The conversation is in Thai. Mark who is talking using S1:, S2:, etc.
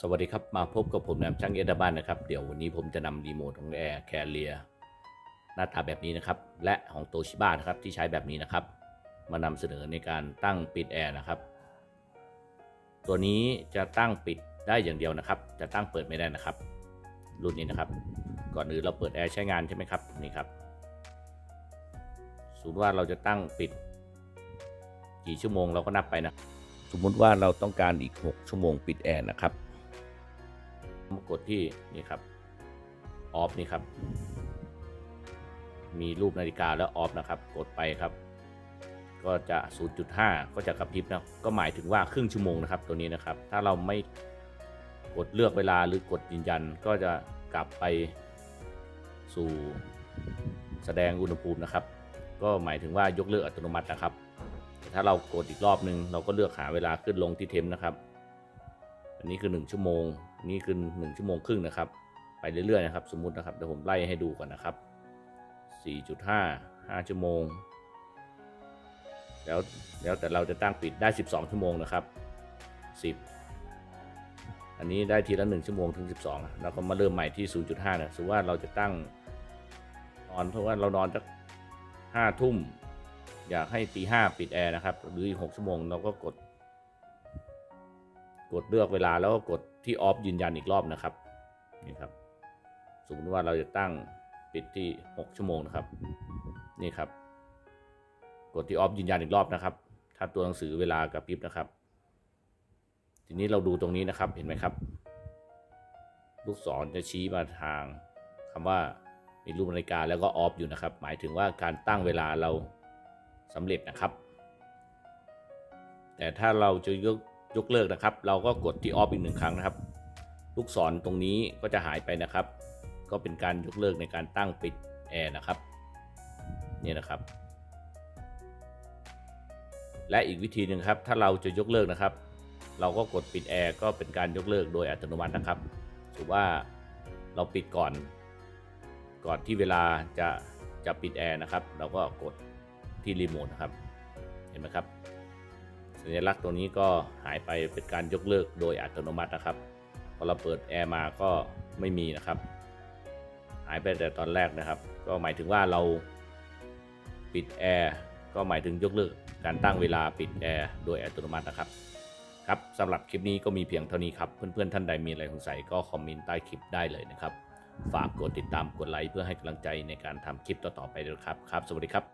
S1: สวัสดีครับ มาพบกับผมนำช่างเอดาบ้านนะครับ เดี๋ยววันนี้ผมจะนำรีโมทของแอร์แคเรียหน้าตาแบบนี้นะครับ และของโตชิบ้านะครับที่ใช้แบบนี้นะครับ มานำเสนอในการตั้งปิดแอร์นะครับ ตัวนี้จะตั้งปิดได้อย่างเดียวนะครับ จะตั้งเปิดไม่ได้นะครับ รุ่นนี้นะครับ ก่อนอื่นเราเปิดแอร์ใช้งานใช่ไหมครับนี่ครับสมมติว่าเราจะตั้งปิด กี่ชั่วโมงเราก็นับไปนะ สมมุติว่าเราต้องการอีก 6 ชั่วโมงปิดแอร์นะครับ กดที่นี่ครับออฟนี่ครับ มีรูปนาฬิกาแล้วออฟนะครับ กดไปครับ ก็จะ 0.5 ก็จะกระพริบนะก็หมายถึงว่าครึ่งชั่วโมงนะครับ ตัวนี้นะครับ ถ้าเราไม่กดเลือกเวลาหรือกดยืนยันก็จะกลับไปสู่แสดงอุณหภูมินะครับ ก็หมายถึงว่ายกเลิกอัตโนมัตินะครับ ถ้าเรากดอีกรอบนึง เราก็เลือกหาเวลาขึ้นลงที่เทมนะครับ อันนี้คือ 1 ชั่วโมง นี่คือ 1 ชั่วโมงครึ่งนะครับ ไปเรื่อยๆนะครับ สมมุตินะครับเดี๋ยวผมไล่ให้ดูก่อนนะครับ 4.5 5 ชั่วโมง แล้วแล้วแต่เราจะตั้งปิดได้ 12 ชั่วโมงนะครับ 10 อันนี้ได้ทีละ 1 ชั่วโมงถึง 12 แล้วก็มาเริ่มใหม่ที่ 0.5นะสมมติว่าเราจะตั้งนอนเพราะว่าเรานอนสัก5ทุ่มอยากให้ตีห้าปิดแอร์นะครับ หรืออีกหกชั่วโมงเราก็กด กดเลือกเวลาแล้วก็กดที่ออฟยืนยันอีกรอบนะครับนี่ครับสมมติว่าเราจะตั้งปิดที่ 6 ชั่วโมงนะครับนี่ครับ กดที่ออฟยืนยันอีกรอบนะครับ ถ้าตัวหนังสือเวลากับพริบนะครับ ทีนี้เราดูตรงนี้นะครับเห็นไหมครับ ลูกศรจะชี้มาทางคำว่ามีรูปนาฬิกาแล้วก็ออฟอยู่นะครับ หมายถึงว่าการตั้งเวลาเราสำเร็จนะครับ แต่ถ้าเราจะยก ยกเลิกนะครับ เราก็กดที่ออฟอีกหนึ่งครั้งนะครับ ลูกศรตรงนี้ก็จะหายไปนะครับ ก็เป็นการยกเลิกในการตั้งปิดแอร์นะครับนี่นะครับ และอีกวิธีหนึ่งครับ ถ้าเราจะยกเลิกนะครับ เราก็กดปิดแอร์ก็เป็นการยกเลิกโดยอัตโนมัตินะครับถือว่าเราปิดก่อน ก่อนที่เวลาจะจะปิดแอร์นะครับ เราก็กดที่รีโมทนะครับ เห็นไหมครับ สัญลักษณ์ตัวนี้ก็หายไปเป็นการยกเลิกโดยอัตโนมัตินะครับพอเราเปิดแอร์มาก็ไม่มีนะครับ หายไปแต่ตอนแรกนะครับ ก็หมายถึงว่าเราปิดแอร์ก็หมายถึงยกเลิกการตั้งเวลาปิดแอร์โดยอัตโนมัตินะครับครับสำหรับคลิปนี้ก็มีเพียงเท่านี้ครับ เพื่อนๆท่านใดมีอะไรสงสัยก็คอมเมนต์ใต้คลิปได้เลยนะครับ ฝากกดติดตามกดไลค์เพื่อให้กำลังใจในการทำคลิปต่อๆไปด้วยครับครับ สวัสดีครับ